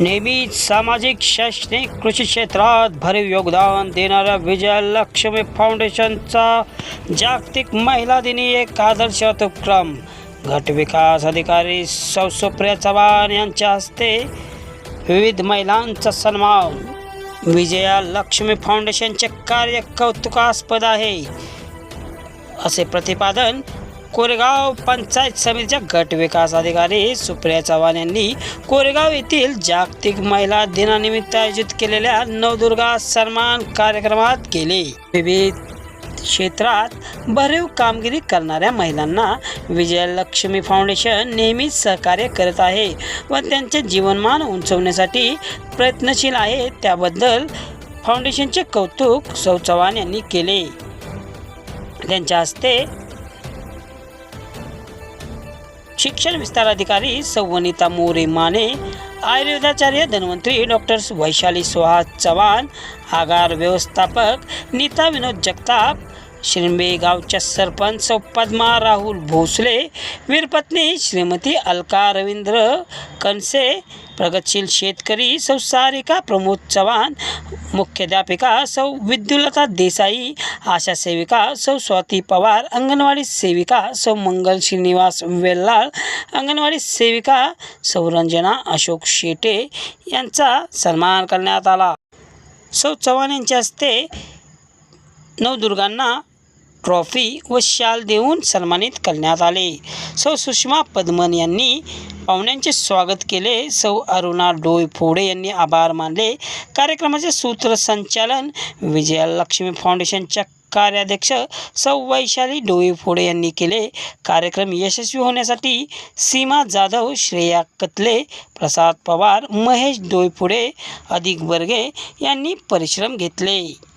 नेहमीच सामाजिक शैक्षणिक कृषी क्षेत्रात भरीव योगदान देणाऱ्या विजयलक्ष्मी फाउंडेशनचा जागतिक महिला दिनी एक आदर्श उपक्रम. गट विकास अधिकारी सौ सुप्रिया चव्हाण यांच्या हस्ते विविध महिलांचा सन्मान. विजया लक्ष्मी फाउंडेशनचे कार्य कौतुकास्पद आहे. असे प्रतिपादन कोरेगाव पंचायत समितीच्या गट विकास अधिकारी सुप्रिया चव्हाण यांनी कोरेगाव येथील जागतिक महिला दिनानिमित्त आयोजित केलेल्या नवदुर्गा सन्मान कार्यक्रमात केले विविध क्षेत्रात भरीव कामगिरी करणाऱ्या महिलांना विजयलक्ष्मी फाउंडेशन नेहमीच सहकार्य करत आहे व त्यांचे जीवनमान उंचवण्यासाठी प्रयत्नशील आहे. त्याबद्दल फाउंडेशनचे कौतुक सौ चव्हाण यांनी केले. त्यांच्या हस्ते शिक्षण विस्तार अधिकारी सौवनिता मोरे माने आयुर्वेदाचार्य धन्वंतरी डॉक्टर वैशाली सुहास चव्हाण आगार व्यवस्थापक नीता विनोद जगताप शिरंबे गावच्या सरपंच पद्मा राहुल भोसले वीरपत्नी श्रीमती अलका रवींद्र कणसे प्रगतशील शेतकरी सौ सारिका प्रमोद चव्हाण मुख्याध्यापिका सौ विद्युलता देसाई आशा सेविका सौ स्वाती पवार अंगणवाडी सेविका सौ मंगल श्रीनिवास वेल्लाळ अंगणवाडी सेविका सौ रंजना अशोक शेटे यांचा सन्मान करण्यात आला. सौ चव्हाण यांच्या हस्ते नवदुर्गांना ट्रॉफी व शाल देऊन सन्मानित करण्यात आले. सौ सुषमा पद्मन यांनी पाहुण्यांचे स्वागत केले. सौ अरुणा डोईफोडे यांनी आभार मानले. कार्यक्रमाचे सूत्रसंचालन विजयालक्ष्मी फाउंडेशनच्या कार्याध्यक्ष सौ वैशाली डोईफोडे यांनी केले. कार्यक्रम यशस्वी होण्यासाठी सीमा जाधव श्रेया कतले प्रसाद पवार महेश डोईफोडे अधिक बर्गे यांनी परिश्रम घेतले.